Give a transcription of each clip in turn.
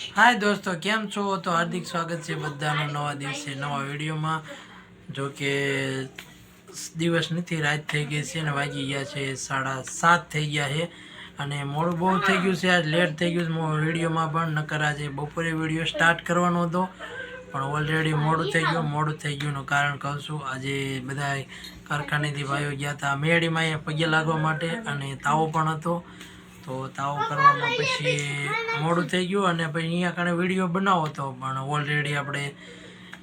હાય દોસ્તો, કેમ છો? તો હાર્દિક સ્વાગત છે બધાનો નવા દિવસે નવા વિડીયોમાં. જો કે દિવસ નથી, રાત થઈ ગઈ છે અને વાગી ગયા છે સાડા સાત થઈ ગયા છે. અને મોડું બહુ થઈ ગયું છે, આજ લેટ થઈ ગયું છે. વિડીયોમાં પણ, નકર આજે બપોરે વીડિયો સ્ટાર્ટ કરવાનો હતો. પણ ઓલરેડી મોડું થઈ ગયું, મોડું થઈ ગયુંનું કારણ કહું છું. આજે બધા કારખાનેથી ભાઈઓ ગયા હતા મેળીમાં અહીંયા પગે લાગવા માટે અને તાવો પણ હતો. તો તાવ કરવામાં પછી મોડું થઈ ગયું અને પછી અહીંયા કણે વીડિયો બનાવો તો પણ ઓલરેડી આપણે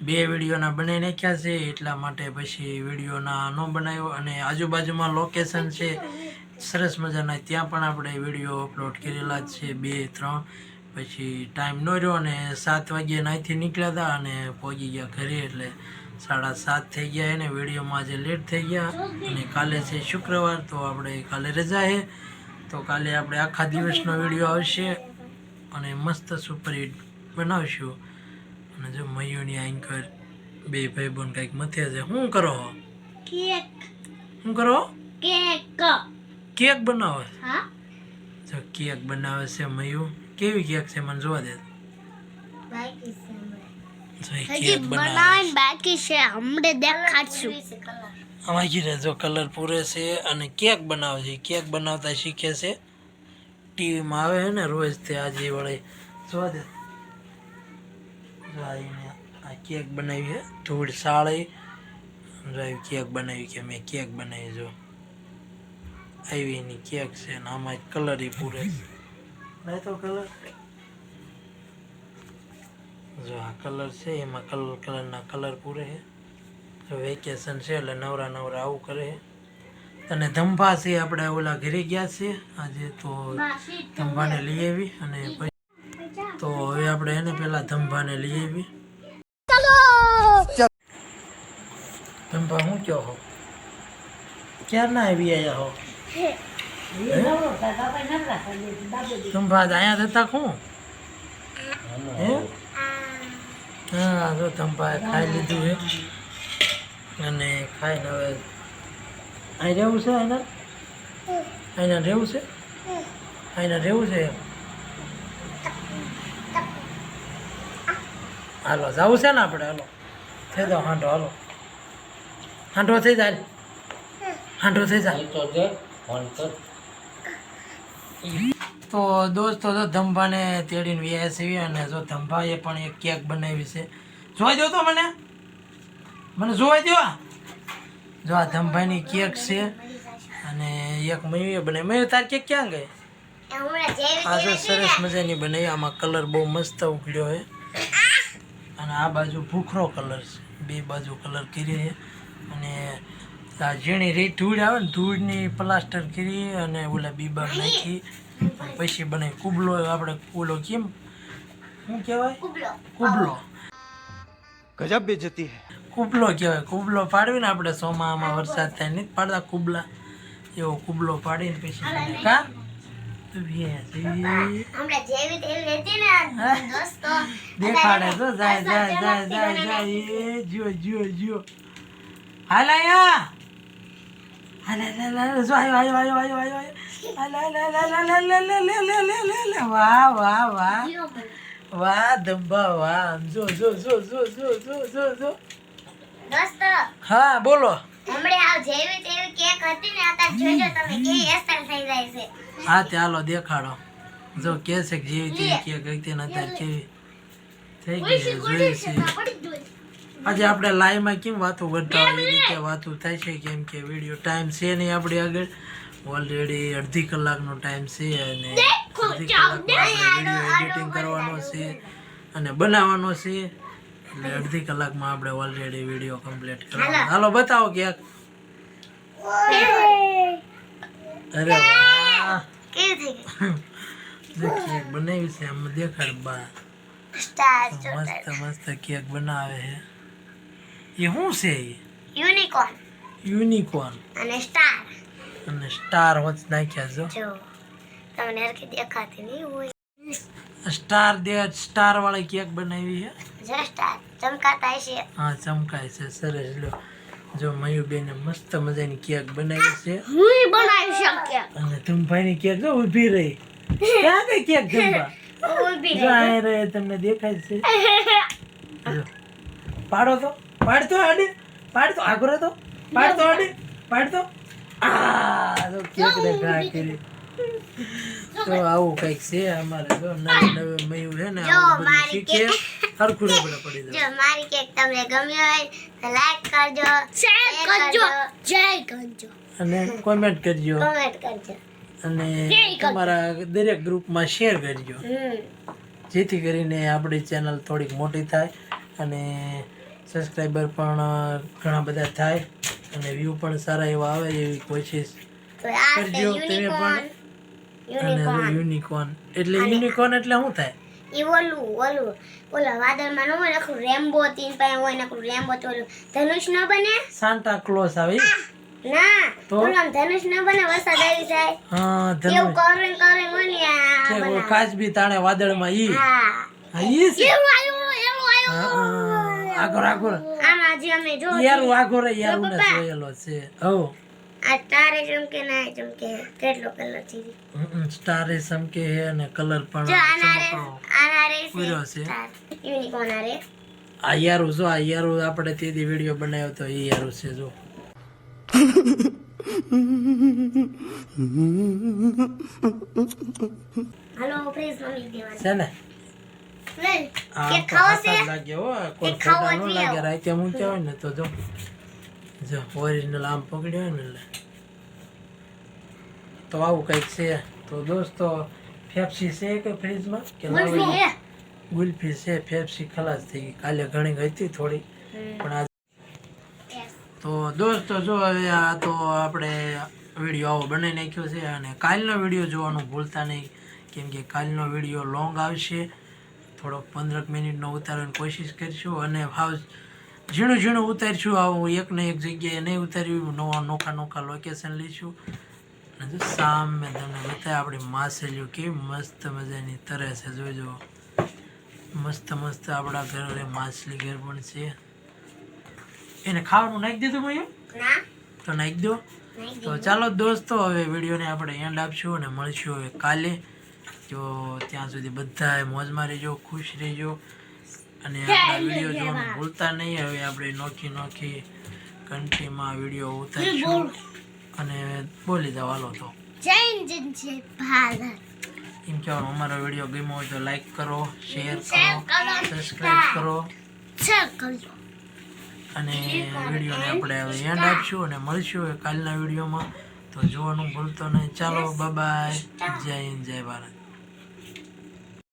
બે વિડીયોના બનાવી નાખ્યા છે, એટલા માટે પછી વિડીયોના ન બનાવ્યો અને આજુબાજુમાં લોકેશન છે, સરસ મજાના, ત્યાં પણ આપણે વીડિયો અપલોડ કરેલા જ છે બે, ત્રણ, પછી ટાઈમ ન રહ્યો અને સાત વાગ્યે નાહીથી નીકળ્યા હતા અને પહોંચી ગયા ઘરે એટલે સાડા સાત થઈ ગયા એને, વિડીયોમાં આજે લેટ થઈ ગયા અને કાલે છે શુક્રવાર, તો આપણે કાલે રજા છે તો કાલે આપણે આખા દિવસનો વીડિયો આવશે અને મસ્ત સુપર હિટ બનાવશું. અને જો મયુની એન્કર બે ભાઈ બોન કંઈક મથે છે શું કરો? કેક. શું કરો? કેક. કેક બનાવો? હા. જો કેક બનાવે છે મયુ. કેવી કેક છે મને જોવા દે. બાકી છે હમણે. દેખાડશું. આમાં કીધે જો કલર પૂરે છે અને કેક બનાવે છે. કેક બનાવતા શીખે છે. ટીવીમાં આવે છે ને રોજ તે આજે વળે. જોવા દે. આ કેક બનાવી છે. ધૂળ સાળી. આવી કેક બનાવી કે મેં કેક બનાવી જો. આવી એની કેક છે ને આમાં કલર ય પૂરે છે. નહીં તો કલર. જો આ કલર છે, એમાં કલર કલરના કલર પૂરે છે. વેકેશન છે એટલે નવરા નવરા આવું કરે અને ધંભા છે આપણે ઓલા ઘરે ગયા છે આજે તો ધંભાને લઈ આવી અને પછી તો હવે આપણે એને પેલા ધંભાને લઈ આવી. ધંભા હું કયો હો? ક્યાં ના આવી આયા હો? ધંભા અહીંયા થતા શું હે? હા? જો ધંભાએ ખાઈ લીધું છે અને ખાઈને હવે અહીં રહેવું છે એના અહીંના રહેવું છે? અહીંના રહેવું છે એમ? હાલો જવું છે ને આપણે? હાલો. થઈ જાઓ હાંડો હાલો. હાંડો થઈ જાય. હાંડો થઈ જાય. તો દોસ્તો તો ધંભાને તેડીને વ્યાસ છે અને જો ધંભાએ પણ એક કેક બનાવી છે. જોઈ દો તો મને. મને જોવા દેવા જો આ ધમભાઈની કેક છે અને એક મયુએ બનાવી. મયુ તાર કેક ક્યાં ગઈ? આ જો સરસ મજાની બનાવી. આમાં કલર બહુ મસ્ત ઉકળ્યો છે. અને આ બાજુ ભૂખરો કલર છે. બે બાજુ કલર કર્યો છે. અને આ ઝીણી રી ધૂળ આવે ને ધૂળની પ્લાસ્ટર કરી અને ઓલા બીબા નાખી. પછી બને કુબલો આપણે કુલો કેમ? શું કહેવાય? કુબલો. ગજબ બેજતી હે. કુબલો કહેવાય કુબલો પાડવીને આપણે સોમામાં વરસાદ થાય નહીં પાડતા કુબલા એવો કુબલો પાડીને પછી. કા દેખાડે તો જાય જાય જાય જાય જાય એ જો જો જો હાલ આયા. વાહ વાહ વાહ વાહ ધબ્બા વાહ જો જો જો જો જો જો જો જો હા બોલો. જેવી તેવી કેક હતી ને આતા જોજો તમે કે અસર થઈ જાય છે. હા તે હાલો દેખાડો. જો કે છે કે જેવી તેવી કે હતી ને અત્યારે કેવી થઈ ગઈ છે જોઈ છે આજે આપણે લાઈવમાં કેમ વાતો કરતા હોય એ રીતે વાતો થાય છે કેમ કે વીડિયો ટાઈમ છે નહીં આપણી આગળ. ઓલરેડી અડધી કલાકનો ટાઈમ છે અને અડધી આપણે વીડિયો એડિટિંગ કરવાનો છે અને બનાવવાનો છે. એટલે અડધી કલાકમાં આપણે ઓલરેડી વીડિયો કમ્પ્લીટ કરવાનો. હાલો બતાવો ક્યાંક. અરે વાહ. કેક બનાવી છે આમ દેખાડ બા. મસ્ત મસ્ત કેક બનાવે છે. એ શું છે એ? યુનિકોર્ન. યુનિકોર્ન. અને સ્ટાર. અને સ્ટાર હોત નાખ્યા છો. જો તમને હરખી દેખાતી નહીં હોય. સ્ટાર દે સ્ટાર વાળી કેક બનાવી છે. ચમકાતા હા ચમકાય છે સરસ. લો જો મયુબેને મસ્ત મજાની કેક બનાવી છે. હું બનાવી શક્ય અને ધમભાઈની કેક જો ઊભી રહી. ક્યાં ગઈ કેક ધમભા ઊભી રહી. રહે તમને દેખાય છે. પાડો તો પાડતો આડે પાડતો તો આગળ તો પાડતો આડે પાડતો. આ તો કેક ને ઘા કરી. તો આવું કંઈક છે અમારે જો નવી નવી મયું છે ને જો, આવું બધું મારી શીખે. હરખું ને પડે જો મારી કેક તમને ગમ્યો હોય તો લાઈક કરજો શેર કરજો. જય કરજો અને કોમેન્ટ કરજો. કોમેન્ટ કરજો. અને તમારા દરેક ગ્રુપમાં શેર કરજો. જેથી કરીને આપણી ચેનલ થોડીક મોટી થાય અને સબસ્ક્રાઈબર પણ ઘણા બધા થાય અને વ્યૂ પણ સારા એવા આવે એવી કોશિશ કરજો. તમે પણ અને યુનિકોર્ન યુનિકોર્ન એટલે યુનિકોર્ન એટલે શું થાય? ઈ ઓલું ઓલું ઓલા વાદળમાં ન હોય નકરું રેમ્બો તીન પાસે હોય નકરું રેમ્બો તો ઓલું ધનુષ ન બને સાન્ટા ક્લોઝ આવે? ના? ઓલું આમ ધનુષ ન બને વરસાદ આવી જાય હા એવું ધનુષ કવરિંગ કવરિંગ હોય ને આ છે, ઓલો બનાવે. કાચબી તાણે વાદળમાં ઈ હા હા ઈ છે એવું આવ્યું એવું હા, આવ્યું હા. આગળ આગળ આમાં હજી અમે જો યારું આગળ યારું ને. જોયેલો છે હો આ તારે ચમકે ના ચમકે કેટલો કલર છે સ્ટારે એ ચમકે છે અને કલર પણ જો આના હશે. યુનિકોર્ન આ રે યારું જો આ યારું આપણે તેથી વીડિયો બનાવ્યો તો એ યારું છે જો. હાલો પ્લીઝ મમ્મી દેવાનું. છે ને? તો તો તો આવું કંઈક છે. તો દોસ્તો ફેફસી છે કે ફ્રીજમાં કે ગુલ્ફી છે ફેફસી ખલાસ થઈ ગઈ. કાલે ઘણી હતી થોડી પણ આજે તો દોસ્તો જો હવે આ તો આપણે વીડિયો આવો બનાવી નાખ્યો છે અને કાલનો વીડિયો જોવાનું ભૂલતા નહીં કેમ કે કાલનો વીડિયો લોંગ આવશે. થોડોક પંદરક મિનિટનો ઉતારવાની કોશિશ કરીશું અને હાવ ઝીણું ઝીણું ઉતારીશું. આવું એક ને એક જગ્યાએ નહીં ઉતાર્યું નવા નોખા નોખા લોકેશન લઈશું. અને સામે તમને બતાવે આપણી માસેલીઓ કેવી મસ્ત મજાની તરે છે જોજો મસ્ત મસ્ત આપણા ઘરે માછલી ઘર પણ છે. એને ખાવાનું નાખી દીધું ભાઈ? તો નાખી દો. તો ચાલો દોસ્તો હવે વિડીયોને આપણે એન્ડ આપશું અને મળશું હવે કાલે. જો ત્યાં સુધી બધાએ મોજમાં રહેજો ખુશ રહેજો. અને આપણા વીડિયો જોવાનું ભૂલતા નહીં. હવે આપણે નોખી નોખી કન્ટ્રીમાં વીડિયો ઉતારીશું. અને બોલી દો હાલો તો. જય જય ભારત. એમ કહેવાનું અમારો વીડિયો ગમ્યો હોય તો લાઈક કરો શેર કરો સબસ્ક્રાઇબ સબસ્ક્રાઈબ કરો. અને વિડીયોને આપણે હવે એન્ડ આપશું અને મળશું કાલના વિડીયોમાં. તો જોવાનું ભૂલતો નહીં. ચાલો બાય જય હિન્દ જય ભારત.